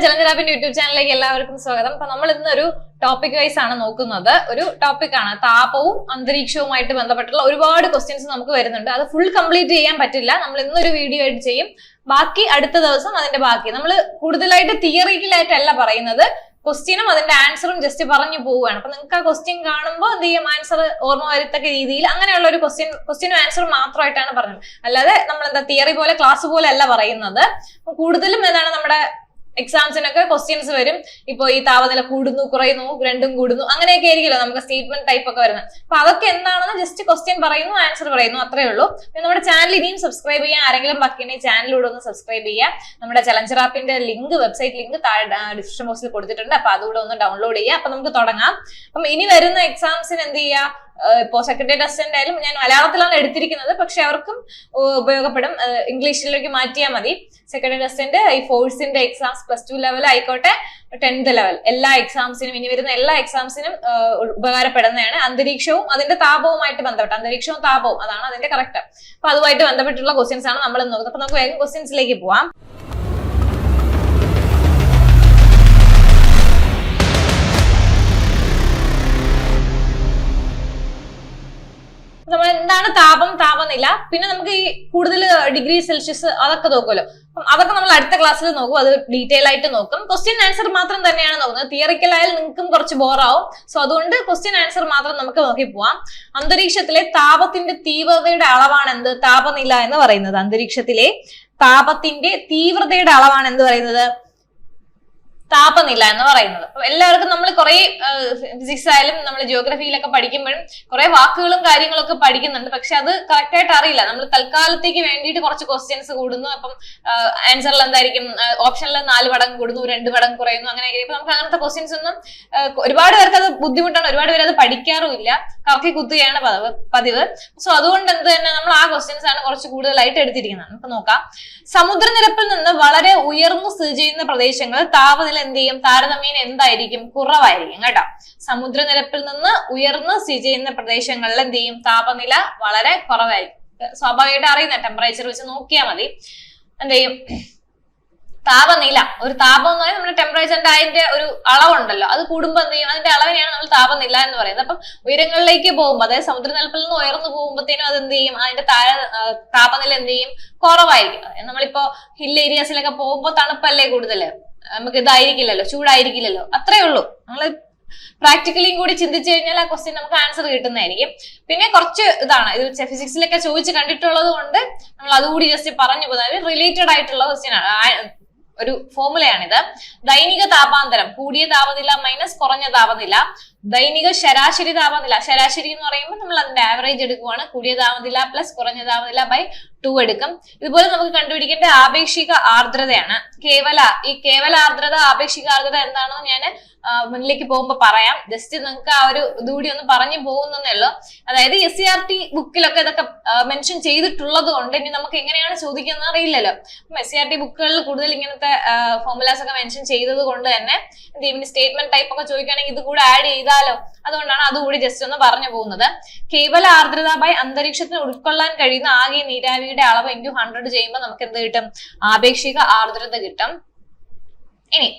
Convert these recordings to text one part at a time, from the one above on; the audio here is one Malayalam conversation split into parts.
നമസ്കാരം ജലഞ്ചലാബിന്റെ യൂട്യൂബ് ചാനലിലേക്ക് എല്ലാവർക്കും സ്വാഗതം. അപ്പൊ നമ്മൾ ഒരു ടോപ്പിക് വൈസ് ആണ് നോക്കുന്നത്. ഒരു ടോപ്പിക് ആണ്. താപവും അന്തരീക്ഷവുമായിട്ട് ബന്ധപ്പെട്ടുള്ള ഒരുപാട് ക്വസ്റ്റ്യൻസ് നമുക്ക് വരുന്നുണ്ട്. അത് ഫുൾ കംപ്ലീറ്റ് ചെയ്യാൻ പറ്റില്ല. നമ്മൾ ഇന്നൊരു വീഡിയോ ആയിട്ട് ചെയ്യും. ബാക്കി അടുത്ത ദിവസം അതിന്റെ ബാക്കി. നമ്മൾ കൂടുതലായിട്ട് തിയറിക്കലായിട്ടല്ല പറയുന്നത്. ക്വസ്റ്റ്യനും അതിന്റെ ആൻസറും ജസ്റ്റ് പറഞ്ഞു പോവുകയാണ്. അപ്പൊ നിങ്ങൾക്ക് ആ ക്വസ്റ്റ്യൻ കാണുമ്പോൾ എന്ത് ചെയ്യും? ആൻസർ ഓർമ്മ വരത്തക്ക രീതിയിൽ അങ്ങനെയുള്ള ഒരു ക്വസ്റ്റ്യൻ ക്വസ്റ്റ്യനും ആൻസറും മാത്രമായിട്ടാണ് പറഞ്ഞത്. അല്ലാതെ നമ്മൾ എന്താ തിയറി പോലെ ക്ലാസ് പോലെ അല്ല പറയുന്നത്. കൂടുതലും എന്താണ് നമ്മുടെ എക്സാംസിനൊക്കെ ക്വസ്റ്റ്യൻസ് വരും. ഇപ്പൊ ഈ താപനില കൂടുന്നു കുറയുന്നു രണ്ടും കൂടുന്നു അങ്ങനെയൊക്കെ ആയിരിക്കുമല്ലോ നമുക്ക് സ്റ്റേറ്റ്മെന്റ് ടൈപ്പ് ഒക്കെ വരുന്നത്. അപ്പൊ അതൊക്കെ എന്താണെന്ന് ജസ്റ്റ് ക്വസ്റ്റ്യൻ പറയുന്നു ആൻസർ പറയുന്നു അത്രേ ഉള്ളൂ. പിന്നെ നമ്മുടെ ചാനൽ ഇനിയും സബ്സ്ക്രൈബ് ചെയ്യാൻ ആരെങ്കിലും ബാക്കിയുണ്ടെങ്കിൽ ചാനലിലൂടെ ഒന്ന് സബ്സ്ക്രൈബ് ചെയ്യുക. നമ്മുടെ ചലഞ്ചർ ആപ്പിന്റെ ലിങ്ക് വെബ്സൈറ്റ് ലിങ്ക് താഴെ ഡിസ്ക്രിപ്ഷൻ ബോക്സിൽ കൊടുത്തിട്ടുണ്ട്. അപ്പൊ അതുകൂടെ ഒന്ന് ഡൗൺലോഡ് ചെയ്യുക. അപ്പൊ നമുക്ക് തുടങ്ങാം. അപ്പം ഇനി വരുന്ന എക്സാംസിന് എന്ത് ചെയ്യുക? ഇപ്പോ സെക്രട്ടറി അസിസ്റ്റന്റ് ആയാലും ഞാൻ മലയാളത്തിലാണ് എടുത്തിരിക്കുന്നത്. പക്ഷെ അവർക്കും ഉപയോഗപ്പെടും. ഇംഗ്ലീഷിലേക്ക് മാറ്റിയാൽ മതി. സെക്രട്ടറി അസിസ്റ്റന്റ് ഈ ഫോഴ്സിന്റെ എക്സാംസ് പ്ലസ് ടു ലെവൽ ആയിക്കോട്ടെ ടെൻത്ത് ലെവൽ എല്ലാ എക്സാംസിനും ഇനി വരുന്ന എല്ലാ എക്സാംസിനും ഉപകാരപ്പെടുന്നതാണ്. അന്തരീക്ഷവും അതിന്റെ താപവുമായിട്ട് ബന്ധപ്പെട്ട് അന്തരീക്ഷവും താപവും അതാണ് അതിന്റെ കറക്റ്റ് അപ്പൊ അതുമായിട്ട് ബന്ധപ്പെട്ടുള്ള ക്വസ്റ്റ്യൻസ് ആണ് നമ്മൾ നോക്കുന്നത്. അപ്പൊ നമുക്ക് വേഗം ക്വസ്റ്റ്യൻസിലേക്ക് പോവാം. നമ്മൾ എന്താണ് താപം താപനില പിന്നെ നമുക്ക് ഈ കൂടുതൽ ഡിഗ്രി സെൽഷ്യസ് അതൊക്കെ നോക്കുമല്ലോ അതൊക്കെ നമ്മൾ അടുത്ത ക്ലാസ്സിൽ നോക്കും അത് ഡീറ്റെയിൽ ആയിട്ട് നോക്കും. ക്വസ്റ്റ്യൻ ആൻസർ മാത്രം തന്നെയാണ് നോക്കുന്നത്. തിയറിക്കൽ ആയാലും നിങ്ങൾക്കും കുറച്ച് ബോറാവും സോ അതുകൊണ്ട് ക്വസ്റ്റ്യൻ ആൻസർ മാത്രം നമുക്ക് നോക്കി പോവാം. അന്തരീക്ഷത്തിലെ താപത്തിന്റെ തീവ്രതയുടെ അളവാണ് എന്ത് താപനില എന്ന് പറയുന്നത്. അന്തരീക്ഷത്തിലെ താപത്തിന്റെ തീവ്രതയുടെ അളവാണ് എന്ത് പറയുന്നത്? താപനില എന്ന് പറയുന്നത്. എല്ലാവർക്കും നമ്മൾ കുറെ ഫിസിക്സ് ആയാലും നമ്മൾ ജിയോഗ്രഫിയിലൊക്കെ പഠിക്കുമ്പോഴും കുറെ വാക്കുകളും കാര്യങ്ങളൊക്കെ പഠിക്കുന്നുണ്ട്. പക്ഷെ അത് കറക്റ്റ് ആയിട്ട് അറിയില്ല. നമ്മൾ തൽക്കാലത്തേക്ക് വേണ്ടിയിട്ട് കുറച്ച് ക്വസ്റ്റ്യൻസ് കൂടുന്നു. അപ്പം ആൻസറിൽ എന്തായിരിക്കും? ഓപ്ഷനിൽ നാല് പടം കൂടുന്നു രണ്ട് പടം കുറയുന്നു അങ്ങനെ ഇപ്പൊ നമുക്ക് അങ്ങനത്തെ ക്വസ്റ്റ്യൻസ് ഒന്നും ഒരുപാട് പേർക്ക് അത് ബുദ്ധിമുട്ടാണ്. ഒരുപാട് പേര് അത് പഠിക്കാറുമില്ല കറക്കി കുത്തുകയാണ് പതിവ് പതിവ്. സോ അതുകൊണ്ട് എന്ത് തന്നെ നമ്മൾ ആ ക്വസ്റ്റ്യൻസ് ആണ് കുറച്ച് കൂടുതലായിട്ട് എടുത്തിരിക്കുന്നത്. നമുക്ക് നോക്കാം. സമുദ്രനിരപ്പിൽ നിന്ന് വളരെ ഉയർന്നു സ്ഥിതി ചെയ്യുന്ന പ്രദേശങ്ങൾ താപനില എന്ത് ചെയ്യും? താരതമ്യേന എന്തായിരിക്കും? കുറവായിരിക്കും കേട്ടോ. സമുദ്രനിരപ്പിൽ നിന്ന് ഉയർന്ന് സ്ഥിതി ചെയ്യുന്ന പ്രദേശങ്ങളിൽ എന്ത് ചെയ്യും? താപനില വളരെ കുറവായിരിക്കും. സ്വാഭാവികമായിട്ട് അറിയുന്ന ടെമ്പറേച്ചർ വെച്ച് നോക്കിയാൽ മതി. എന്ത് ചെയ്യും? താപനില. ഒരു താപം എന്ന് പറയുന്നത് നമ്മുടെ ടെമ്പറേച്ചറിന്റെ അതിന്റെ ഒരു അളവുണ്ടല്ലോ. അത് കൂടുമ്പോൾ എന്ത് ചെയ്യും? അതിന്റെ അളവിനെയാണ് നമ്മൾ താപനില എന്ന് പറയുന്നത്. അപ്പം ഉയരങ്ങളിലേക്ക് പോകുമ്പോൾ അതായത് സമുദ്രനിരപ്പിൽ നിന്ന് ഉയർന്നു പോകുമ്പോഴത്തേനും അത് എന്ത് ചെയ്യും? അതിന്റെ താഴെ താപനില എന്ത് ചെയ്യും? കുറവായിരിക്കും. നമ്മളിപ്പോ ഹിൽ ഏരിയാസിലൊക്കെ പോകുമ്പോൾ തണുപ്പല്ലേ കൂടുതൽ നമുക്ക് ഇതായിരിക്കില്ലല്ലോ ചൂടായിരിക്കില്ലല്ലോ. അത്രേ ഉള്ളൂ. നമ്മൾ പ്രാക്ടിക്കലിയും കൂടി ചിന്തിച്ചു കഴിഞ്ഞാൽ ആ ക്വസ്റ്റ്യൻ നമുക്ക് ആൻസർ കിട്ടുന്നതായിരിക്കും. പിന്നെ കുറച്ച് ഇതാണ് ഇത് ഫിസിക്സിലൊക്കെ ചോദിച്ച് കണ്ടിട്ടുള്ളത് കൊണ്ട് നമ്മൾ അതുകൂടി ജസ്റ്റ് പറഞ്ഞു പോകുന്നത്. റിലേറ്റഡ് ആയിട്ടുള്ള ക്വസ്റ്റ്യൻ ആണ്. ഒരു ഫോർമുലയാണിത് ദൈനിക താപാന്തരം കൂടിയ താപനില മൈനസ് കുറഞ്ഞ താപനില ദൈനിക ശരാശരി താപനില ശരാശരി എന്ന് പറയുമ്പോൾ നമ്മൾ അതിന്റെ ആവറേജ് എടുക്കുവാണ്. കൂടിയ താപനില പ്ലസ് കുറഞ്ഞ താപനില ബൈ ടു എടുക്കും. ഇതുപോലെ നമുക്ക് കണ്ടുപിടിക്കേണ്ട ആപേക്ഷിക ആർദ്രതയാണ്. കേവല ഈ കേവല ആർദ്രത ആപേക്ഷിക ആർദ്രത എന്താണെന്ന് ഞാൻ മുന്നിലേക്ക് പോകുമ്പോൾ പറയാം. ജസ്റ്റ് നിങ്ങൾക്ക് ആ ഒരു ഇതുകൂടി ഒന്ന് പറഞ്ഞു പോകുന്നേ ഉള്ളൂ. അതായത് എസ് സി ആർ ടി ബുക്കിലൊക്കെ ഇതൊക്കെ മെൻഷൻ ചെയ്തിട്ടുള്ളത് കൊണ്ട് ഇനി നമുക്ക് എങ്ങനെയാണ് ചോദിക്കുന്നത് അറിയില്ലല്ലോ. അപ്പം എസ് സി ആർ ടി ബുക്കുകളിൽ കൂടുതൽ ഇങ്ങനത്തെ ഫോർമുലാസ് ഒക്കെ മെൻഷൻ ചെയ്തത് കൊണ്ട് തന്നെ സ്റ്റേറ്റ്മെന്റ് ടൈപ്പ് ഒക്കെ ചോദിക്കുകയാണെങ്കിൽ ഇത് കൂടെ ആഡ് ചെയ്താലോ? അതുകൊണ്ടാണ് അതുകൂടി ജസ്റ്റ് ഒന്ന് പറഞ്ഞു പോകുന്നത്. കേവല ആർദ്രത ബൈ അന്തരീക്ഷത്തിന് ഉൾക്കൊള്ളാൻ കഴിയുന്ന ആകെ നീരാവിയുടെ അളവ് ഇന്റു ഹൺഡ്രഡ് ചെയ്യുമ്പോൾ നമുക്ക് എന്ത് കിട്ടും? ആപേക്ഷിക ആർദ്രത കിട്ടും. ഇനി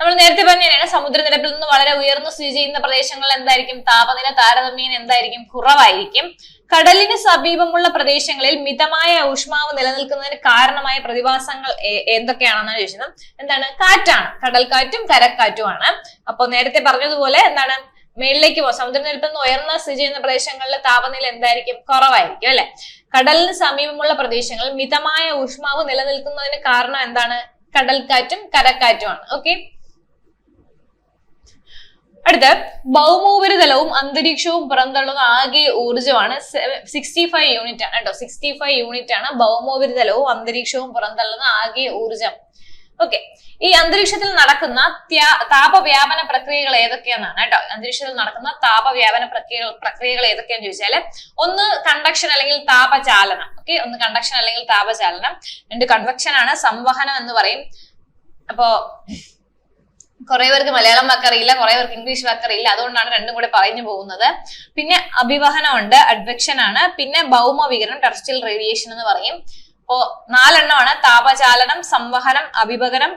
നമ്മൾ നേരത്തെ പറഞ്ഞതാണ് സമുദ്രനിരപ്പിൽ നിന്ന് വളരെ ഉയർന്നു സ്ഥിതി ചെയ്യുന്ന പ്രദേശങ്ങളിൽ എന്തായിരിക്കും? താപനില താരതമ്യേന എന്തായിരിക്കും? കുറവായിരിക്കും. കടലിന് സമീപമുള്ള പ്രദേശങ്ങളിൽ മിതമായ ഊഷ്മാവ് നിലനിൽക്കുന്നതിന് കാരണമായ പ്രതിഭാസങ്ങൾ എന്തൊക്കെയാണെന്നാണ് ചോദിച്ചത്? എന്താണ്? കാറ്റാണ്. കടൽക്കാറ്റും കരക്കാറ്റുമാണ്. അപ്പൊ നേരത്തെ പറഞ്ഞതുപോലെ എന്താണ്? മേളിലേക്ക് പോകും. സമുദ്രനിരപ്പിൽ നിന്ന് ഉയർന്ന സ്ഥിതി ചെയ്യുന്ന പ്രദേശങ്ങളിൽ താപനില എന്തായിരിക്കും? കുറവായിരിക്കും അല്ലെ? കടലിന് സമീപമുള്ള പ്രദേശങ്ങളിൽ മിതമായ ഊഷ്മാവ് നിലനിൽക്കുന്നതിന് കാരണം എന്താണ്? കടൽക്കാറ്റും കരക്കാറ്റുമാണ്. ഓക്കെ അടുത്ത് ഭൗമോപരിതലവും അന്തരീക്ഷവും പുറന്തള്ളുന്ന ആകെ ഊർജമാണ് സിക്സ്റ്റി ഫൈവ് യൂണിറ്റ് ആണ് കേട്ടോ. സിക്സ്റ്റി ഫൈവ് യൂണിറ്റ് ആണ് ഭൗമോപരിതലവും അന്തരീക്ഷവും പുറന്തള്ളുന്ന ആകെ ഊർജം ഓക്കെ ഈ അന്തരീക്ഷത്തിൽ നടക്കുന്ന താപവ്യാപന പ്രക്രിയകൾ ഏതൊക്കെയാണെന്നാണ് കേട്ടോ. അന്തരീക്ഷത്തിൽ നടക്കുന്ന താപവ്യാപന പ്രക്രിയകൾ പ്രക്രിയകൾ ഏതൊക്കെയാന്ന് ചോദിച്ചാൽ ഒന്ന് കണ്ടക്ഷൻ അല്ലെങ്കിൽ താപചാലനം. ഓക്കെ ഒന്ന് കണ്ടക്ഷൻ അല്ലെങ്കിൽ താപചാലനം. രണ്ട് കൺവെക്ഷൻ ആണ് സംവഹനം എന്ന് പറയും. അപ്പോ കുറെ പേർക്ക് മലയാളം വാക്കറിയില്ല കുറെ പേർക്ക് ഇംഗ്ലീഷ് വാക്കറിയില്ല. അതുകൊണ്ടാണ് രണ്ടും കൂടെ പറഞ്ഞു പോകുന്നത്. പിന്നെ അഭിവഹനം ഉണ്ട് അഡ്വെക്ഷൻ ആണ്. പിന്നെ ഭൗമവികരണം ടെറസ്റ്റിൽ റേഡിയേഷൻ എന്ന് പറയും. അപ്പോ നാലെണ്ണമാണ്. താപചാലനം സംവഹനം അഭിവഹനം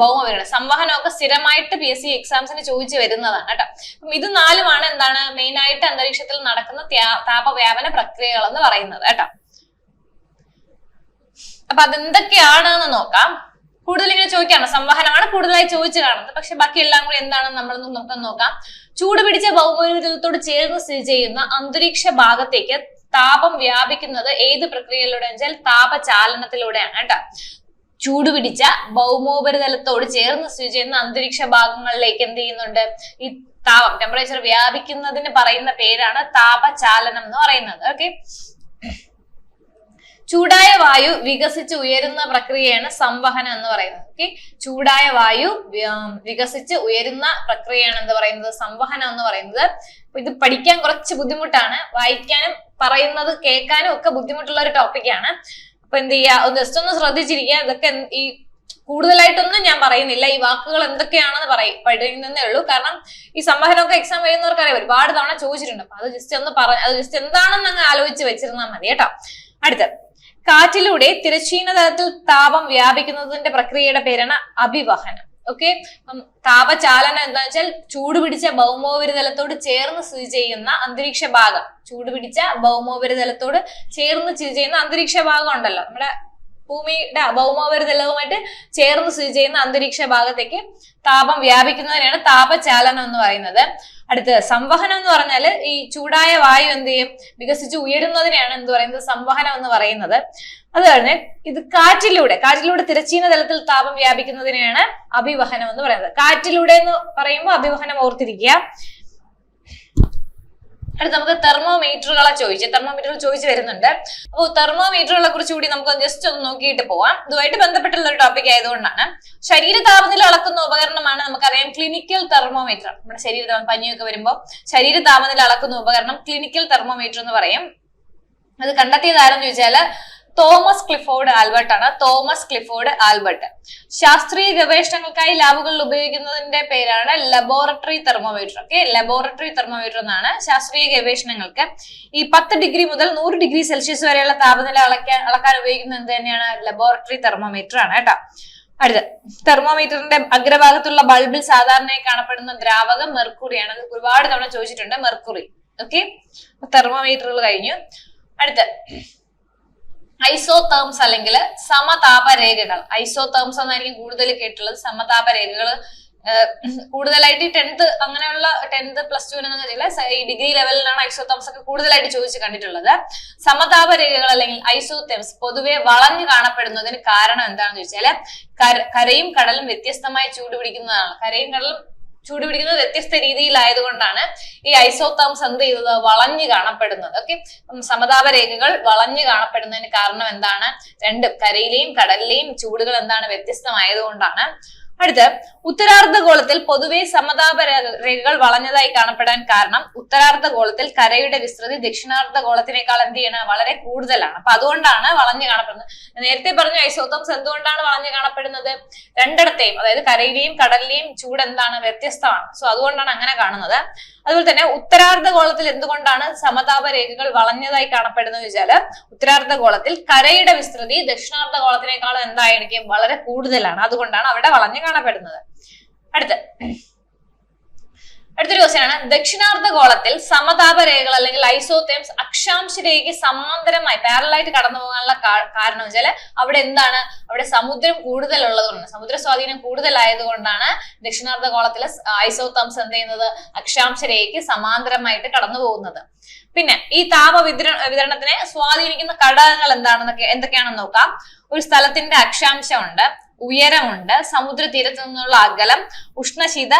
ഭൗമവികരണം. സംവഹനമൊക്കെ സ്ഥിരമായിട്ട് പി എസ് സി എക്സാംസിന് ചോദിച്ചു വരുന്നതാണ് കേട്ടോ. അപ്പം ഇത് നാലുമാണ് എന്താണ് മെയിൻ ആയിട്ട് അന്തരീക്ഷത്തിൽ നടക്കുന്ന താപവ്യാപന പ്രക്രിയകൾ എന്ന് പറയുന്നത് കേട്ടോ. അപ്പൊ അതെന്തൊക്കെയാണെന്ന് നോക്കാം. കൂടുതൽ ഇങ്ങനെ ചോദിക്കാണ് സംവഹനമാണ് കൂടുതലായി ചോദിച്ചു കാണുന്നത്. പക്ഷെ ബാക്കി എല്ലാം കൂടി എന്താണെന്ന് നമ്മളൊന്ന് നമുക്ക് നോക്കാം. ചൂട് പിടിച്ച ഭൗമോപരിതലത്തോട് ചേർന്ന് സ്ഥിതി ചെയ്യുന്ന അന്തരീക്ഷ ഭാഗത്തേക്ക് താപം വ്യാപിക്കുന്നത് ഏത് പ്രക്രിയയിലൂടെ വെച്ചാൽ താപചാലനത്തിലൂടെയാണ് കേട്ടോ. ചൂട് പിടിച്ച ഭൗമോപരിതലത്തോട് ചേർന്ന് സ്ഥിതി ചെയ്യുന്ന അന്തരീക്ഷ ഭാഗങ്ങളിലേക്ക് എന്ത് ചെയ്യുന്നുണ്ട്? ഈ താപം ടെമ്പറേച്ചർ വ്യാപിക്കുന്നതിന് പറയുന്ന പേരാണ് താപചാലനം എന്ന് പറയുന്നത്. ഓക്കെ ചൂടായ വായു വികസിച്ച് ഉയരുന്ന പ്രക്രിയയാണ് സംവഹനം എന്ന് പറയുന്നത്. ഓക്കെ ചൂടായ വായു വികസിച്ച് ഉയരുന്ന പ്രക്രിയയാണ് എന്ന് പറയുന്നത്? സംവഹനം എന്ന് പറയുന്നത്. ഇത് പഠിക്കാൻ കുറച്ച് ബുദ്ധിമുട്ടാണ്. വായിക്കാനും പറയുന്നത് കേൾക്കാനും ഒക്കെ ബുദ്ധിമുട്ടുള്ള ഒരു ടോപ്പിക്കാണ് അപ്പൊ എന്ത് ചെയ്യാ? ഒന്ന് ജസ്റ്റ് ഒന്ന് ശ്രദ്ധിച്ചിരിക്കുക. ഇതൊക്കെ ഈ കൂടുതലായിട്ടൊന്നും ഞാൻ പറയുന്നില്ല. ഈ വാക്കുകൾ എന്തൊക്കെയാണെന്ന് പറയും പഠിക്കുന്നതേ ഉള്ളൂ. കാരണം ഈ സംവഹനമൊക്കെ എക്സാം എഴുതുന്നവർക്ക് അറിയാം ഒരുപാട് തവണ ചോദിച്ചിട്ടുണ്ട്. അപ്പൊ അത് ജസ്റ്റ് ഒന്ന് പറ അത് ജസ്റ്റ് എന്താണെന്ന് അങ്ങ് ആലോചിച്ച് വെച്ചിരുന്നാൽ മതി കേട്ടോ. അടുത്ത കാറ്റിലൂടെ തിരശ്ചീന തലത്തിൽ താപം വ്യാപിക്കുന്നതിന്റെ പ്രക്രിയയുടെ പേരാണ് അഭിവഹനം. ഓക്കെ താപചാലനം എന്താ വെച്ചാൽ ചൂടുപിടിച്ച ഭൗമോപരിതലത്തോട് ചേർന്ന് സ്ഥിതി ചെയ്യുന്ന അന്തരീക്ഷ ഭാഗം. ചൂടുപിടിച്ച ഭൗമോപരിതലത്തോട് ചേർന്ന് സ്ഥിതി ചെയ്യുന്ന അന്തരീക്ഷ ഭാഗം ഉണ്ടല്ലോ. നമ്മുടെ ഭൂമിയുടെ ഭൗമോപരിതലവുമായിട്ട് ചേർന്ന് സ്ഥിതി ചെയ്യുന്ന അന്തരീക്ഷ ഭാഗത്തേക്ക് താപം വ്യാപിക്കുന്നതിനാണ് താപചാലനം എന്ന് പറയുന്നത്. അടുത്ത് സംവഹനം എന്ന് പറഞ്ഞാൽ ഈ ചൂടായ വായു എന്ത് ചെയ്യും? വികസിച്ച് ഉയരുന്നതിനെയാണ് എന്ത് പറയുന്നത്? സംവഹനം എന്ന് പറയുന്നത്. അത് കഴിഞ്ഞ് ഇത് കാറ്റിലൂടെ കാറ്റിലൂടെ തിരച്ചീന തലത്തിൽ താപം വ്യാപിക്കുന്നതിനെയാണ് അഭിവഹനം എന്ന് പറയുന്നത്. കാറ്റിലൂടെ എന്ന് പറയുമ്പോൾ അഭിവഹനം ഓർത്തിരിക്കുക. അടുത്ത് നമുക്ക് തെർമോമീറ്ററുകളെ ചോദിച്ചു. തെർമോമീറ്ററുകൾ ചോദിച്ചു വരുന്നുണ്ട്. അപ്പോൾ തെർമോമീറ്ററുകളെ കുറിച്ച് കൂടി നമുക്ക് ജസ്റ്റ് ഒന്ന് നോക്കിയിട്ട് പോവാം. ഇതുമായിട്ട് ബന്ധപ്പെട്ടുള്ള ഒരു ടോപ്പിക് ആയതുകൊണ്ടാണ്. ശരീര താപനില അളക്കുന്ന ഉപകരണമാണ് നമുക്കറിയാം ക്ലിനിക്കൽ തെർമോമീറ്റർ നമ്മുടെ ശരീര പനിയൊക്കെ വരുമ്പോൾ ശരീര താപനില അളക്കുന്ന ഉപകരണം ക്ലിനിക്കൽ തെർമോമീറ്റർ എന്ന് പറയും. അത് കണ്ടെത്തിയത് ആരെന്ന് ചോദിച്ചാൽ തോമസ് ക്ലിഫോർഡ് ആൽബർട്ട് ആണ്. Thomas Clifford Albert. ശാസ്ത്രീയ ഗവേഷണങ്ങൾക്കായി ലാബുകളിൽ ഉപയോഗിക്കുന്നതിന്റെ പേരാണ് laboratory thermometer okay laboratory thermometer എന്നാണ് ശാസ്ത്രീയ ഗവേഷണങ്ങൾക്ക് ഈ പത്ത് ഡിഗ്രി മുതൽ നൂറ് ഡിഗ്രി സെൽഷ്യസ് വരെയുള്ള താപനില അളക്കാൻ അളക്കാൻ ഉപയോഗിക്കുന്നത് എന്ത് തന്നെയാണ്? ലബോറട്ടറി തെർമോമീറ്റർ ആണ് കേട്ടോ. അടുത്ത തെർമോമീറ്ററിന്റെ അഗ്രഭാഗത്തുള്ള ബൾബിൽ സാധാരണയായി കാണപ്പെടുന്ന ദ്രാവകം മെർക്കുറിയാണ് അത് ഒരുപാട് തവണ ചോദിച്ചിട്ടുണ്ട്. മെർക്കുറി ഓക്കെ തെർമോമീറ്ററുകൾ കഴിഞ്ഞു. അടുത്ത ഐസോതേംസ് അല്ലെങ്കിൽ സമതാപ രേഖകൾ ഐസോതേംസ് എന്നായിരിക്കും കൂടുതൽ കേട്ടുള്ളത് സമതാപ രേഖകൾ കൂടുതലായിട്ട് ഈ ടെൻത്ത് അങ്ങനെയുള്ള ടെൻത്ത് പ്ലസ് ടു ഈ ഡിഗ്രി ലെവലിലാണ് ഐസോതേംസ് ഒക്കെ കൂടുതലായിട്ട് ചോദിച്ച് കണ്ടിട്ടുള്ളത്. സമതാപ രേഖകൾ അല്ലെങ്കിൽ ഐസോതേംസ് പൊതുവെ വളഞ്ഞു കാണപ്പെടുന്നതിന് കാരണം എന്താണെന്ന് ചോദിച്ചാൽ കരയും കടലും വ്യത്യസ്തമായി ചൂട് പിടിക്കുന്നതാണ് കരയും കടലും ചൂട് പിടിക്കുന്നത് വ്യത്യസ്ത രീതിയിലായതുകൊണ്ടാണ് ഈ ഐസോതേംസ് എന്ത് ചെയ്തത്? വളഞ്ഞു കാണപ്പെടുന്നത്. ഓക്കെ സമതാപ രേഖകൾ വളഞ്ഞു കാണപ്പെടുന്നതിന് കാരണം എന്താണ്? രണ്ട് കരയിലെയും കടലിലെയും ചൂടുകൾ എന്താണ് വ്യത്യസ്തമായതുകൊണ്ടാണ്. അടുത്ത് ഉത്തരാർദ്ധഗോളത്തിൽ പൊതുവെ സമതാപ രേഖകൾ വളഞ്ഞതായി കാണപ്പെടാൻ കാരണം ഉത്തരാർദ്ധഗോളത്തിൽ കരയുടെ വിസ്തൃതി ദക്ഷിണാർദ്ധഗോളത്തിനേക്കാൾ എന്ത് ചെയ്യണം? വളരെ കൂടുതലാണ്. അപ്പൊ അതുകൊണ്ടാണ് വളഞ്ഞു കാണപ്പെടുന്നത്. നേരത്തെ പറഞ്ഞു ഐസോത്തംസ് എന്തുകൊണ്ടാണ് വളഞ്ഞു കാണപ്പെടുന്നത്? രണ്ടിടത്തെയും അതായത് കരയിലെയും കടലിലെയും ചൂട് എന്താണ്? വ്യത്യസ്തമാണ്. സോ അതുകൊണ്ടാണ് അങ്ങനെ കാണുന്നത്. അതുപോലെ തന്നെ ഉത്തരാർദ്ധഗോളത്തിൽ എന്തുകൊണ്ടാണ് സമതാപ രേഖകൾ വളഞ്ഞതായി കാണപ്പെടുന്നത് വെച്ചാൽ ഉത്തരാർദ്ധഗോളത്തിൽ കരയുടെ വിസ്തൃതി ദക്ഷിണാർദ്ധഗോളത്തിനേക്കാളും എന്തായിരിക്കും വളരെ കൂടുതലാണ്. അതുകൊണ്ടാണ് അവിടെ വളഞ്ഞു കാണപ്പെടുന്നത്. അടുത്ത്. അടുത്തൊരു ക്വസ്റ്റ്യൻ ആണ്. ദക്ഷിണാർദ്ധഗോളത്തിൽ സമതാപ രേഖകൾ അല്ലെങ്കിൽ ഐസോതേംസ് അക്ഷാംശ രേഖയ്ക്ക് സമാന്തരമായി പാരലായിട്ട് കടന്നു പോകാനുള്ള കാരണം വെച്ചാൽ അവിടെ എന്താണ്? അവിടെ സമുദ്രം കൂടുതലുള്ളതുകൊണ്ട് സമുദ്ര സ്വാധീനം കൂടുതലായതുകൊണ്ടാണ് ദക്ഷിണാർദ്ധഗോളത്തിലെ ഐസോതംസ് എന്ത് ചെയ്യുന്നത്? അക്ഷാംശ രേഖയ്ക്ക് സമാന്തരമായിട്ട് കടന്നു പോകുന്നത്. പിന്നെ ഈ താപ വിതര വിതരണത്തിനെ സ്വാധീനിക്കുന്ന ഘടകങ്ങൾ എന്താണെന്നൊക്കെ എന്തൊക്കെയാണെന്ന് നോക്കാം. ഒരു സ്ഥലത്തിന്റെ അക്ഷാംശമുണ്ട് ഉയരമുണ്ട് സമുദ്ര തീരത്തു നിന്നുള്ള അകലം ഉഷ്ണശീത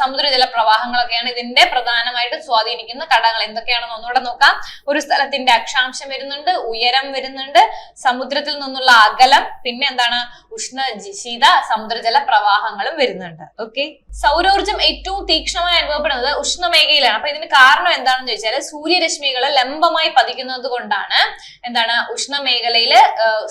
സമുദ്രജല പ്രവാഹങ്ങളൊക്കെയാണ് ഇതിന്റെ പ്രധാനമായിട്ട് സ്വാധീനിക്കുന്ന ഘടകങ്ങൾ. എന്തൊക്കെയാണെന്ന് ഒന്നുകൂടെ നോക്കാം. ഒരു സ്ഥലത്തിന്റെ അക്ഷാംശം വരുന്നുണ്ട് ഉയരം വരുന്നുണ്ട് സമുദ്രത്തിൽ നിന്നുള്ള അകലം പിന്നെ എന്താണ്? ഉഷ്ണ ജിശീത സമുദ്രജല പ്രവാഹങ്ങളും വരുന്നുണ്ട്. ഓക്കെ സൗരോർജം ഏറ്റവും തീക്ഷ്ണമായി അനുഭവപ്പെടുന്നത് ഉഷ്ണമേഖലയിലാണ്. അപ്പൊ ഇതിന് കാരണം എന്താണെന്ന് ചോദിച്ചാൽ സൂര്യരശ്മികൾ ലംബമായി പതിക്കുന്നത് കൊണ്ടാണ് എന്താണ്? ഉഷ്ണമേഖലയിൽ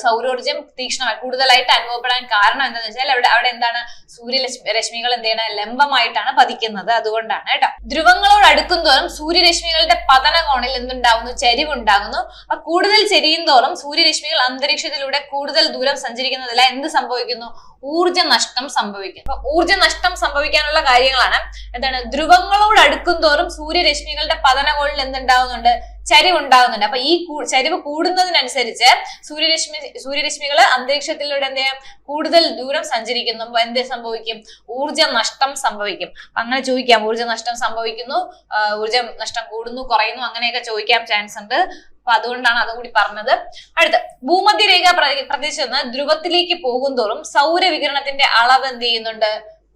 സൗരോർജം തീക്ഷ്ണമായി കൂടുതലായിട്ട് അനുഭവപ്പെടാൻ കാരണം എന്താണെന്ന് വെച്ചാൽ അവിടെ അവിടെ എന്താണ്? സൂര്യരശ്മികൾ രശ്മികൾ എന്ത് ചെയ്യണം? ലംബമായിട്ട് ആയിട്ടാണ് പതിക്കുന്നത്. അതുകൊണ്ടാണ് കേട്ടോ. ധ്രുവങ്ങളോട് അടുക്കും തോറും സൂര്യരശ്മികളുടെ പതന കോണിൽ എന്തുണ്ടാകുന്നു ചരിവുണ്ടാകുന്നു. അപ്പൊ കൂടുതൽ ചെരിയും തോറും സൂര്യരശ്മികൾ അന്തരീക്ഷത്തിലൂടെ കൂടുതൽ ദൂരം സഞ്ചരിക്കുന്നതില്ല എന്ത് സംഭവിക്കുന്നു? ഊർജ നഷ്ടം സംഭവിക്കും അപ്പൊ ഊർജ നഷ്ടം സംഭവിക്കാനുള്ള കാര്യങ്ങളാണ്. എന്താണ്? ധ്രുവങ്ങളോട് അടുക്കും തോറും സൂര്യരശ്മികളുടെ പതനകോണിൽ എന്തുണ്ടാകുന്നുണ്ട് ചരിവ് ഉണ്ടാകുന്നുണ്ട് അപ്പൊ ഈ ചരിവ് കൂടുന്നതിനനുസരിച്ച് സൂര്യരശ്മി സൂര്യരശ്മികൾ അന്തരീക്ഷത്തിലൂടെ എന്ത് കൂടുതൽ ദൂരം സഞ്ചരിക്കുന്നു. അപ്പൊ എന്ത് സംഭവിക്കും? ഊർജ നഷ്ടം സംഭവിക്കും. അങ്ങനെ ചോദിക്കാം. ഊർജ നഷ്ടം സംഭവിക്കുന്നു. ഊർജ നഷ്ടം കൂടുന്നു കുറയുന്നു അങ്ങനെയൊക്കെ ചോദിക്കാൻ ചാൻസ് ഉണ്ട്. അപ്പൊ അതുകൊണ്ടാണ് അതും കൂടി പറഞ്ഞത്. അടുത്ത ഭൂമധ്യരേഖ പ്രദേശത്ത് നിന്ന് ധ്രുവത്തിലേക്ക് പോകുന്തോറും സൗരവികരണത്തിന്റെ അളവ് എന്ത് ചെയ്യുന്നുണ്ട്?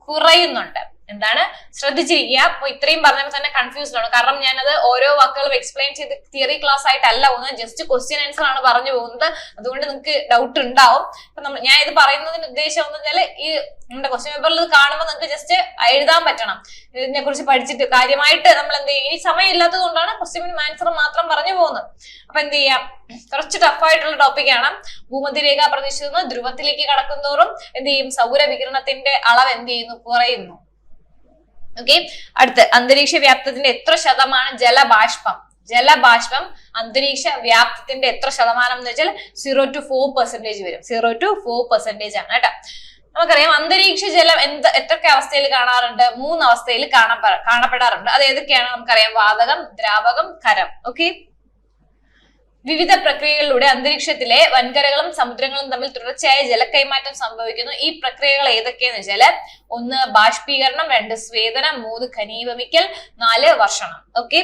കുറയുന്നുണ്ട്. എന്താണ്? ശ്രദ്ധിച്ചിരിക്കുക. അപ്പൊ ഇത്രയും പറഞ്ഞപ്പോൾ തന്നെ കൺഫ്യൂസ്ഡ് ആണ്. കാരണം ഞാനത് ഓരോ വാക്കുകളും എക്സ്പ്ലെയിൻ ചെയ്ത് തിയറി ക്ലാസ് ആയിട്ടല്ല പോകുന്നത്. ജസ്റ്റ് ക്വസ്റ്റ്യൻ ആൻസർ ആണ് പറഞ്ഞു പോകുന്നത്. അതുകൊണ്ട് നിങ്ങൾക്ക് ഡൗട്ട് ഉണ്ടാവും. അപ്പൊ ഞാൻ ഇത് പറയുന്നതിന് ഉദ്ദേശം എന്ന് വെച്ചാൽ ഈ നമ്മുടെ ക്വസ്റ്റ്യൻ പേപ്പറിൽ കാണുമ്പോൾ നിങ്ങൾക്ക് ജസ്റ്റ് എഴുതാൻ പറ്റണം. ഇതിനെ കുറിച്ച് പഠിച്ചിട്ട് കാര്യമായിട്ട് നമ്മൾ എന്ത് ചെയ്യും? ഇനി സമയം ഇല്ലാത്തത് കൊണ്ടാണ് ക്വസ്റ്റ്യൻ ആൻസർ മാത്രം പറഞ്ഞു പോകുന്നത്. അപ്പൊ എന്ത് ചെയ്യാം? കുറച്ച് ടഫ് ആയിട്ടുള്ള ടോപ്പിക്കാണ് ഭൂമധ്യരേഖ പ്രദേശത്ത് നിന്ന് ധ്രുവത്തിലേക്ക് കടക്കുന്നതോറും എന്ത് ചെയ്യും? സൗരവികിരണത്തിന്റെ അളവ് എന്ത് ചെയ്യുന്നു? കുറയുന്നു. ഓക്കെ അടുത്ത് അന്തരീക്ഷ വ്യാപ്തത്തിന്റെ എത്ര ശതമാനം ജലബാഷ്പം? ജലബാഷ്പം അന്തരീക്ഷ വ്യാപ്തത്തിന്റെ എത്ര ശതമാനം എന്ന് വെച്ചാൽ സീറോ ടു ഫോർ പെർസെന്റേജ് വരും. സീറോ ടു ഫോർ പെർസെന്റേജ് ആണ് കേട്ടോ. നമുക്കറിയാം അന്തരീക്ഷ ജലം എന്ത് എത്രയൊക്കെ അവസ്ഥയിൽ കാണാറുണ്ട്? മൂന്ന് അവസ്ഥയിൽ കാണപ്പെട കാണപ്പെടാറുണ്ട്. അത് ഏതൊക്കെയാണ്? നമുക്കറിയാം വാതകം ദ്രാവകം കരം. ഓക്കെ വിവിധ പ്രക്രിയകളിലൂടെ അന്തരീക്ഷത്തിലെ വൻകരകളും സമുദ്രങ്ങളും തമ്മിൽ തുടർച്ചയായ ജലക്കൈമാറ്റം സംഭവിക്കുന്നു. ഈ പ്രക്രിയകൾ ഏതൊക്കെയെന്ന് വെച്ചാൽ ഒന്ന് ബാഷ്പീകരണം രണ്ട് സ്വേദനം മൂന്ന് ഖനീഭവിക്കൽ നാല് വർഷണം. ഓക്കെ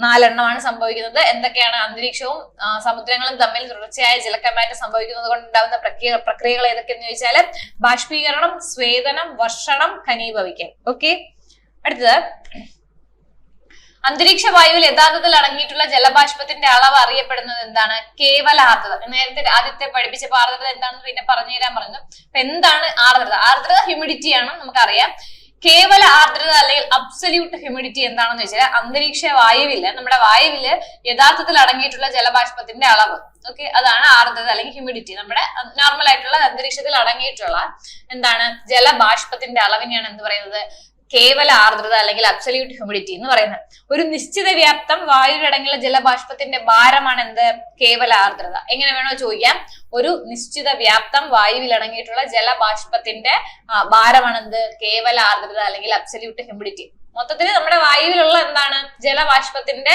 നാലെണ്ണമാണ് സംഭവിക്കുന്നത്. എന്തൊക്കെയാണ് അന്തരീക്ഷവും സമുദ്രങ്ങളും തമ്മിൽ തുടർച്ചയായ ജലക്കൈമാറ്റം സംഭവിക്കുന്നത് കൊണ്ടുണ്ടാകുന്ന പ്രക്രിയ പ്രക്രിയകൾ ഏതൊക്കെയെന്ന് ചോദിച്ചാൽ ബാഷ്പീകരണം സ്വേദനം വർഷണം ഖനീഭവിക്കൽ. ഓക്കെ അടുത്തത് അന്തരീക്ഷ വായുവിൽ യഥാർത്ഥത്തിൽ അടങ്ങിയിട്ടുള്ള ജലബാഷ്പത്തിന്റെ അളവ് അറിയപ്പെടുന്നത് എന്താണ്? കേവല ആർദ്രത. നേരത്തെ ആദ്യത്തെ പഠിപ്പിച്ച ആർദ്രത എന്താണെന്ന് പിന്നെ പറഞ്ഞു തരാൻ പറഞ്ഞു. അപ്പൊ എന്താണ് ആർദ്രത? ആർദ്രത ഹ്യൂമിഡിറ്റി ആണ് നമുക്കറിയാം. കേവല ആർദ്രത അല്ലെങ്കിൽ അബ്സല്യൂട്ട് ഹ്യൂമിഡിറ്റി എന്താണെന്ന് വെച്ചാൽ അന്തരീക്ഷ വായുവിൽ നമ്മുടെ വായുവിൽ യഥാർത്ഥത്തിൽ അടങ്ങിയിട്ടുള്ള ജലബാഷ്പത്തിന്റെ അളവ്. ഓക്കെ അതാണ് ആർദ്രത അല്ലെങ്കിൽ ഹ്യൂമിഡിറ്റി നമ്മുടെ നോർമൽ ആയിട്ടുള്ള അന്തരീക്ഷത്തിൽ അടങ്ങിയിട്ടുള്ള എന്താണ്? ജലബാഷ്പത്തിന്റെ അളവിനെയാണ് എന്ത് പറയുന്നത്? കേവല ആർദ്രത അല്ലെങ്കിൽ അബ്സല്യൂട്ട് ഹ്യൂമിഡിറ്റി എന്ന് പറയുന്നത്. ഒരു നിശ്ചിത വ്യാപ്തം വായുവിലടങ്ങിയുള്ള ജലബാഷ്പത്തിന്റെ ഭാരമാണ് എന്ത്? കേവല ആർദ്രത. എങ്ങനെ വേണോ ചോദിക്കാം. ഒരു നിശ്ചിത വ്യാപ്തം വായുവിൽ അടങ്ങിയിട്ടുള്ള ജലബാഷ്പത്തിന്റെ ഭാരമാണ് എന്ത്? കേവല ആർദ്രത അല്ലെങ്കിൽ അബ്സല്യൂട്ട് ഹ്യൂമിഡിറ്റി മൊത്തത്തിൽ നമ്മുടെ വായുവിലുള്ള എന്താണ്? ജലബാഷ്പത്തിന്റെ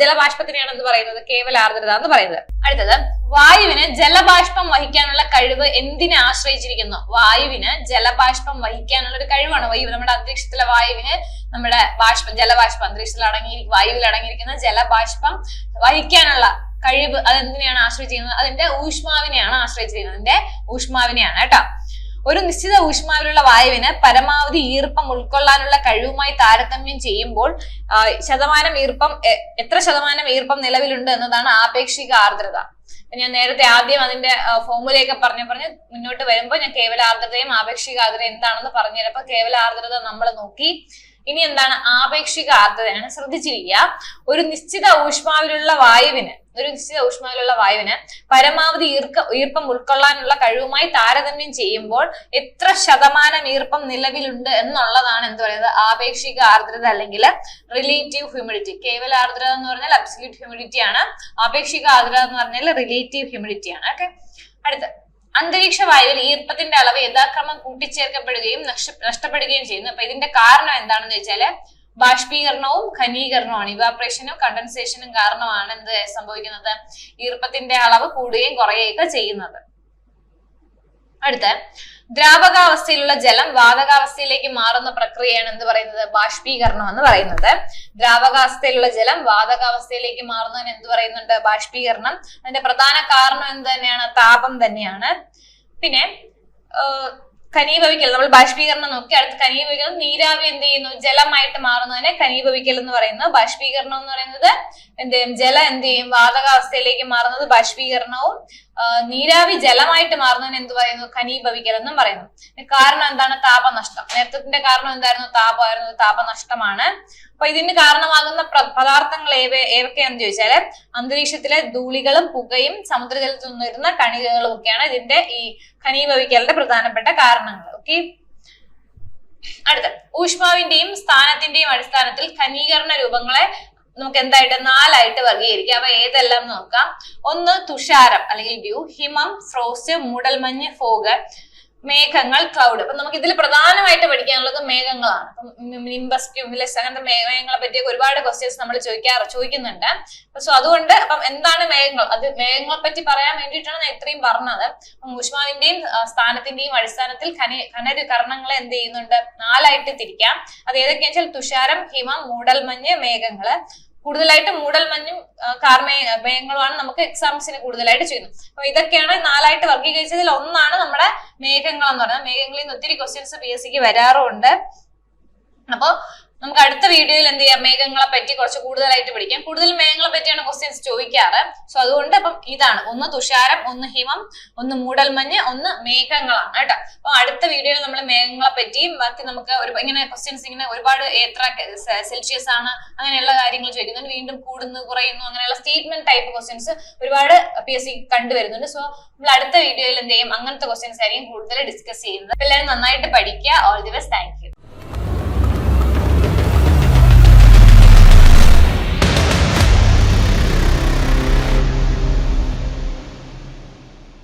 ജലബാഷ്പത്തിനെയാണ് എന്ന് പറയുന്നത് കേവല ആർദ്രത എന്ന് പറയുന്നത്. അടുത്തത് വായുവിന് ജലബാഷ്പം വഹിക്കാനുള്ള കഴിവ് എന്തിനെ ആശ്രയിച്ചിരിക്കുന്നു? വായുവിന് ജലബാഷ്പം വഹിക്കാനുള്ള ഒരു കഴിവാണ് വായു നമ്മുടെ അന്തരീക്ഷത്തിലെ വായുവിന് നമ്മുടെ ബാഷ്പം ജലബാഷ്പം അന്തരീക്ഷത്തിൽ അടങ്ങി വായുവിൽ അടങ്ങിയിരിക്കുന്ന ജലബാഷ്പം വഹിക്കാനുള്ള കഴിവ് അതെന്തിനെയാണ് ആശ്രയിച്ചിരിക്കുന്നത്? അതിന്റെ ഊഷ്മാവിനെയാണ് ആശ്രയിച്ചിരിക്കുന്നത്. അതിന്റെ ഊഷ്മാവിനെയാണ് കേട്ടോ. ഒരു നിശ്ചിത ഊഷ്മാവിലുള്ള വായുവിന് പരമാവധി ഈർപ്പം ഉൾക്കൊള്ളാനുള്ള കഴിവുമായി താരതമ്യം ചെയ്യുമ്പോൾ ശതമാനം ഈർപ്പം എത്ര ശതമാനം ഈർപ്പം നിലവിലുണ്ട് എന്നതാണ് ആപേക്ഷിക ആർദ്രത. ഞാൻ നേരത്തെ ആദ്യം അതിന്റെ ഫോമുലയൊക്കെ പറഞ്ഞു പറഞ്ഞ് മുന്നോട്ട് വരുമ്പോൾ ഞാൻ കേവല ആർദ്രതയും ആപേക്ഷിക ആർദ്രത എന്താണെന്ന് പറഞ്ഞു തരപ്പോ കേവല ആർദ്രത നമ്മൾ നോക്കി. ഇനി എന്താണ് ആപേക്ഷിക ആർദ്രതയാണ് ശ്രദ്ധിച്ചിരിക്കുക. ഒരു നിശ്ചിത ഊഷ്മാവിലുള്ള വായുവിന് ഒരു നിശ്ചിത ഊഷ്മാവിലുള്ള വായുവിന് പരമാവധി ഈർക്ക ഈർപ്പം ഉൾക്കൊള്ളാനുള്ള കഴിവുമായി താരതമ്യം ചെയ്യുമ്പോൾ എത്ര ശതമാനം ഈർപ്പം നിലവിലുണ്ട് എന്നുള്ളതാണ് എന്ത് പറയുന്നത്? ആപേക്ഷിക ആർദ്രത അല്ലെങ്കിൽ റിലേറ്റീവ് ഹ്യൂമിഡിറ്റി കേവല ആർദ്രത എന്ന് പറഞ്ഞാൽ അബ്സല്യൂട്ട് ഹ്യൂമിഡിറ്റി ആണ്. ആപേക്ഷിക ആർദ്രത എന്ന് പറഞ്ഞാൽ റിലേറ്റീവ് ഹ്യൂമിഡിറ്റി ആണ്. ഓക്കെ അടുത്ത. അന്തരീക്ഷ വായുവിൽ ഈർപ്പത്തിന്റെ അളവ് യഥാക്രമം കൂട്ടിച്ചേർക്കപ്പെടുകയും നഷ്ട- നഷ്ടപ്പെടുകയും ചെയ്യുന്നു. അപ്പൊ ഇതിന്റെ കാരണം എന്താണെന്ന് വെച്ചാൽ ബാഷ്പീകരണവും ഖനീകരണവുമാണ് ഇവാപ്രേഷനും കണ്ടൻസേഷനും കാരണമാണ് എന്ത് സംഭവിക്കുന്നത്? ഈർപ്പത്തിന്റെ അളവ് കൂടുകയും കുറയുകയൊക്കെ ചെയ്യുന്നത്. അടുത്ത ദ്രാവകാവസ്ഥയിലുള്ള ജലം വാതകാവസ്ഥയിലേക്ക് മാറുന്ന പ്രക്രിയയാണ് എന്ത് പറയുന്നത്? ബാഷ്പീകരണം എന്ന് പറയുന്നത്. ദ്രാവകാവസ്ഥയിലുള്ള ജലം വാതകാവസ്ഥയിലേക്ക് മാറുന്നതിന് എന്ത് പറയുന്നുണ്ട്? ബാഷ്പീകരണം. അതിന്റെ പ്രധാന കാരണം എന്ത് തന്നെയാണ്? താപം തന്നെയാണ്. പിന്നെ ഖനീഭവിക്കൽ നമ്മൾ ബാഷ്പീകരണം നോക്കി അടുത്ത് ഖനീഭവിക്കൽ നീരാവി എന്ത് ചെയ്യുന്നു? ജലമായിട്ട് മാറുന്നതിനെ ഖനീഭവിക്കൽ എന്ന് പറയുന്നു. ബാഷ്പീകരണം എന്ന് പറയുന്നത് എന്ത് ചെയ്യും ജലം എന്ത് ചെയ്യും വാതകാവസ്ഥയിലേക്ക് മാറുന്നത് ബാഷ്പീകരണവും നീരാവി ജലമായിട്ട് മാറുന്നതിന് എന്ത് പറയുന്നു? ഖനീഭവിക്കൽ എന്നും പറയുന്നു കാരണം എന്താണ്? താപനഷ്ടം. നേരത്തെ കാരണം എന്തായിരുന്നു? താപമായിരുന്നു. താപനഷ്ടമാണ്. അപ്പൊ ഇതിന് കാരണമാകുന്ന പദാർത്ഥങ്ങൾ ഏവ എന്ന് ചോദിച്ചാൽ അന്തരീക്ഷത്തിലെ ധൂളികളും പുകയും സമുദ്രജലത്തിൽ നിന്ന് വരുന്ന കണികകളും ഒക്കെയാണ് ഇതിന്റെ ഈ ഖനീഭവിക്കലിന്റെ പ്രധാനപ്പെട്ട കാരണങ്ങൾ. ഓക്കെ അടുത്ത. ഊഷ്മാവിന്റെയും സ്ഥാനത്തിന്റെയും അടിസ്ഥാനത്തിൽ ഖനീകരണ രൂപങ്ങളെ നമുക്ക് എന്തായിട്ട് നാലായിട്ട് വർഗീകരിക്കാം അപ്പൊ ഏതെല്ലാം നോക്കാം. ഒന്ന് തുഷാരം അല്ലെങ്കിൽ ഡ്യൂ ഹിമം ഫ്രോസ്റ്റ് മൂടൽമഞ്ഞ് ഫോഗ്. മേഘങ്ങൾ ക്ലൗഡ് അപ്പൊ നമുക്ക് ഇതിൽ പ്രധാനമായിട്ട് പഠിക്കാനുള്ളത് മേഘങ്ങളാണ്. അപ്പം നിംബസ് ക്യൂമുലസ് അങ്ങനത്തെ മേഘങ്ങളെ പറ്റിയൊക്കെ ഒരുപാട് ക്വസ്റ്റ്യൻസ് നമ്മൾ ചോദിക്കാറ് ചോദിക്കുന്നുണ്ട്. സോ അതുകൊണ്ട് അപ്പം എന്താണ് മേഘങ്ങൾ? അത് മേഘങ്ങളെ പറ്റി പറയാൻ വേണ്ടിയിട്ടാണ് ഞാൻ ഇത്രയും പറഞ്ഞത്. ഊഷ്മാവിന്റെയും സ്ഥാനത്തിന്റെയും അടിസ്ഥാനത്തിൽ ഖനി ഖനരുകരണങ്ങളെ എന്ത് ചെയ്യുന്നുണ്ട്? നാലായിട്ട് തിരിക്കാം. അത് ഏതൊക്കെയാണെന്ന് വെച്ചാൽ തുഷാരം ഹിമം മൂടൽമഞ്ഞ് മേഘങ്ങൾ. കൂടുതലായിട്ട് മൂടൽമഞ്ഞും മഞ്ഞും കാർമേ മേഘങ്ങളുമാണ് നമുക്ക് എക്സാംസിന് കൂടുതലായിട്ട് ചെയ്യുന്നത്. അപ്പൊ ഇതൊക്കെയാണ് നാലായിട്ട് വർഗീകരിച്ചതിൽ ഒന്നാണ് നമ്മുടെ മേഘങ്ങൾ എന്ന് പറയുന്നത്. മേഘങ്ങളിൽ നിന്ന് ഒത്തിരി ക്വസ്റ്റ്യൻസ് പി എസ് സിക്ക് വരാറുണ്ട്. അപ്പൊ നമുക്ക് അടുത്ത വീഡിയോയിൽ എന്ത് ചെയ്യാം? മേഘങ്ങളെ പറ്റി കുറച്ച് കൂടുതലായിട്ട് പഠിക്കാം. കൂടുതൽ മേഘങ്ങളെ പറ്റിയാണ് ക്വസ്റ്റ്യൻസ് ചോദിക്കാറ്. സോ അതുകൊണ്ട് അപ്പം ഇതാണ്. ഒന്ന് തുഷാരം ഒന്ന് ഹിമം ഒന്ന് മൂടൽമഞ്ഞ് ഒന്ന് മേഘങ്ങളാണ് കേട്ടോ. അപ്പൊ അടുത്ത വീഡിയോയിൽ നമ്മൾ മേഘങ്ങളെ പറ്റിയും ബാക്കി നമുക്ക് ഒരു ഇങ്ങനെ ക്വസ്റ്റ്യൻസ് ഇങ്ങനെ ഒരുപാട് എത്ര സെൽഷ്യസ് ആണ് അങ്ങനെയുള്ള കാര്യങ്ങൾ ചോദിക്കുന്നുണ്ട്. വീണ്ടും കൂടുന്നു കുറയുന്നു അങ്ങനെയുള്ള സ്റ്റേറ്റ്മെന്റ് ടൈപ്പ് ക്വസ്റ്റ്യൻസ് ഒരുപാട് പി എസ് സി കണ്ടുവരുന്നുണ്ട്. സോ നമ്മൾ അടുത്ത വീഡിയോയിൽ എന്ത് ചെയ്യും? അങ്ങനത്തെ ക്വസ്റ്റ്യൻസ് ആയിരിക്കും കൂടുതൽ ഡിസ്കസ് ചെയ്യുന്നത്. എല്ലാവരും നന്നായിട്ട് പഠിക്കുക. All the best thank